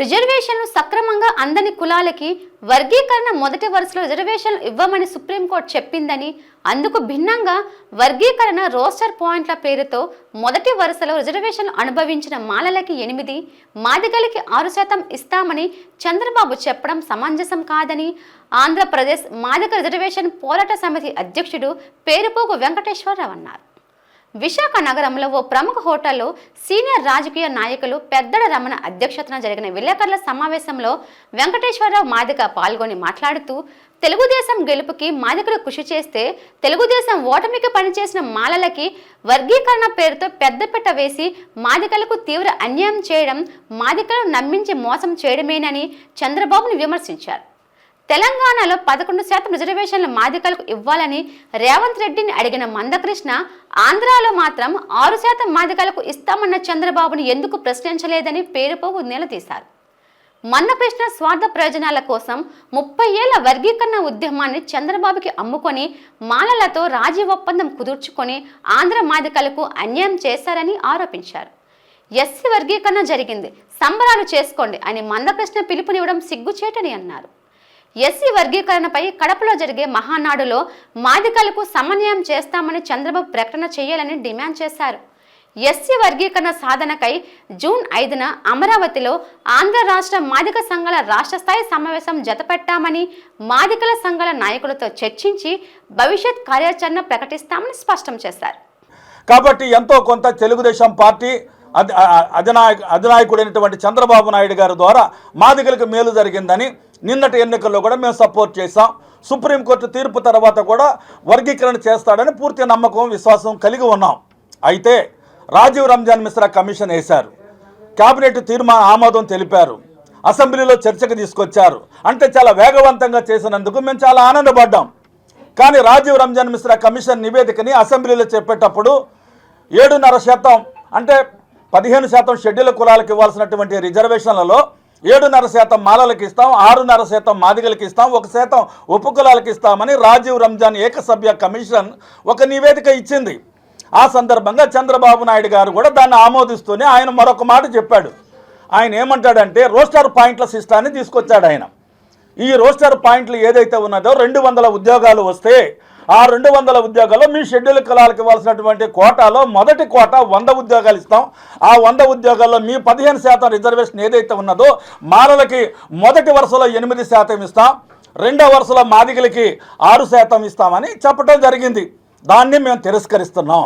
రిజర్వేషన్లు సక్రమంగా అందని కులాలకి వర్గీకరణ మొదటి వరుసలో రిజర్వేషన్లు ఇవ్వమని సుప్రీంకోర్టు చెప్పిందని అందుకు భిన్నంగా వర్గీకరణ రోస్టర్ పాయింట్ల పేరుతో మొదటి వరుసలో రిజర్వేషన్లు అనుభవించిన మాలలకి ఎనిమిది మాదిగలకి ఆరు శాతం ఇస్తామని చంద్రబాబు చెప్పడం సమంజసం కాదని ఆంధ్రప్రదేశ్ మాదిగ రిజర్వేషన్ పోరాట సమితి అధ్యక్షుడు పేరుపోగు వెంకటేశ్వరరావు అన్నారు. విశాఖ నగరంలో ఓ ప్రముఖ హోటల్లో సీనియర్ రాజకీయ నాయకులు పెద్దడ రమణ అధ్యక్షతన జరిగిన విలేకరుల సమావేశంలో వెంకటేశ్వరరావు మాదిక పాల్గొని మాట్లాడుతూ తెలుగుదేశం గెలుపుకి మాదికలు కృషి చేస్తే తెలుగుదేశం ఓటమికి పనిచేసిన మాలలకి వర్గీకరణ పేరుతో పెద్దపెట్ట వేసి మాదికలకు తీవ్ర అన్యాయం చేయడం మాదికలను నమ్మించి మోసం చేయడమేనని చంద్రబాబును విమర్శించారు. తెలంగాణలో పదకొండు శాతం రిజర్వేషన్లు మాదికలకు ఇవ్వాలని రేవంత్ రెడ్డిని అడిగిన మందకృష్ణ ఆంధ్రాలో మాత్రం ఆరు శాతం మాదికలకు ఇస్తామన్న చంద్రబాబును ఎందుకు ప్రశ్నించలేదని పేరుపోగు నిలదీశారు. మన్నకృష్ణ స్వార్థ ప్రయోజనాల కోసం ముప్పై ఏళ్ళ వర్గీకరణ ఉద్యమాన్ని చంద్రబాబుకి అమ్ముకొని మాలలతో రాజీ ఒప్పందం కుదుర్చుకొని ఆంధ్ర మాదికలకు అన్యాయం చేశారని ఆరోపించారు. ఎస్సీ వర్గీకరణ జరిగింది సంబరాలు చేసుకోండి అని మందకృష్ణ పిలుపునివ్వడం సిగ్గుచేటని అన్నారు. ఎస్సీ వర్గీకరణపై కడపలో జరిగే మహానాడులో మాదికలకు సమన్వయం చేస్తామని చంద్రబాబు ప్రకటన చేయాలని డిమాండ్ చేశారు. ఎస్సీ వర్గీకరణ సాధనకై జూన్ ఐదున అమరావతిలో ఆంధ్ర రాష్ట్ర మాదిక సంఘాల రాష్ట్ర స్థాయి సమావేశం జతపెట్టామని మాదికల సంఘాల నాయకులతో చర్చించి భవిష్యత్ కార్యాచరణ ప్రకటిస్తామని స్పష్టం చేశారు. కాబట్టి ఎంతో కొంత తెలుగుదేశం పార్టీ అధి- అధినాయకుడైనటువంటి చంద్రబాబు నాయుడు గారి ద్వారా మాదికలకు మేలు జరిగిందని నిన్నటి ఎన్నికల్లో కూడా మేము సపోర్ట్ చేశాం. సుప్రీంకోర్టు తీర్పు తర్వాత కూడా వర్గీకరణ చేస్తాడని పూర్తి నమ్మకం విశ్వాసం కలిగి ఉన్నాం. అయితే రాజీవ్ రంజాన్ మిశ్రా కమిషన్ వేశారు. కేబినెట్ తీర్మాన ఆమోదం తెలిపారు. అసెంబ్లీలో చర్చకు తీసుకొచ్చారు. అంటే చాలా వేగవంతంగా చేసినందుకు మేము చాలా ఆనందపడ్డాం. కానీ రాజీవ్ రంజాన్ మిశ్రా కమిషన్ నివేదికని అసెంబ్లీలో చెప్పేటప్పుడు ఏడున్నర శాతం అంటే పదిహేను శాతం షెడ్యూల్ కులాలకు ఇవ్వాల్సినటువంటి రిజర్వేషన్లలో ఏడున్నర శాతం మాలలకు ఇస్తాం ఆరున్నర శాతం మాదిగలకు ఇస్తాం ఒక శాతం ఉపకులాలకు ఇస్తామని రాజీవ్ రంజాన్ ఏకసభ్య కమిషన్ ఒక నివేదిక ఇచ్చింది. ఆ సందర్భంగా చంద్రబాబు నాయుడు గారు కూడా దాన్ని ఆమోదిస్తూనే ఆయన మరొక మాట చెప్పాడు. ఆయన ఏమంటాడంటే రోస్టర్ పాయింట్ల సిస్టాన్ని తీసుకొచ్చాడు ఆయన. ఈ రోస్టర్ పాయింట్లు ఏదైతే ఉన్నదో రెండు వందల ఉద్యోగాలు వస్తే ఆ రెండు వందల ఉద్యోగాల్లో మీ షెడ్యూల్ కులాలకు ఇవ్వాల్సినటువంటి కోటాలో మొదటి కోట వంద ఉద్యోగాలు ఇస్తాం. ఆ వంద ఉద్యోగాల్లో మీ పదిహేను శాతం రిజర్వేషన్ ఏదైతే ఉన్నదో మాలలకి మొదటి వరుసలో ఎనిమిది శాతం ఇస్తాం. రెండో వరుసలో మాదిగలకి ఆరు శాతం ఇస్తామని చెప్పడం జరిగింది. దాన్ని మేము తిరస్కరిస్తున్నాం.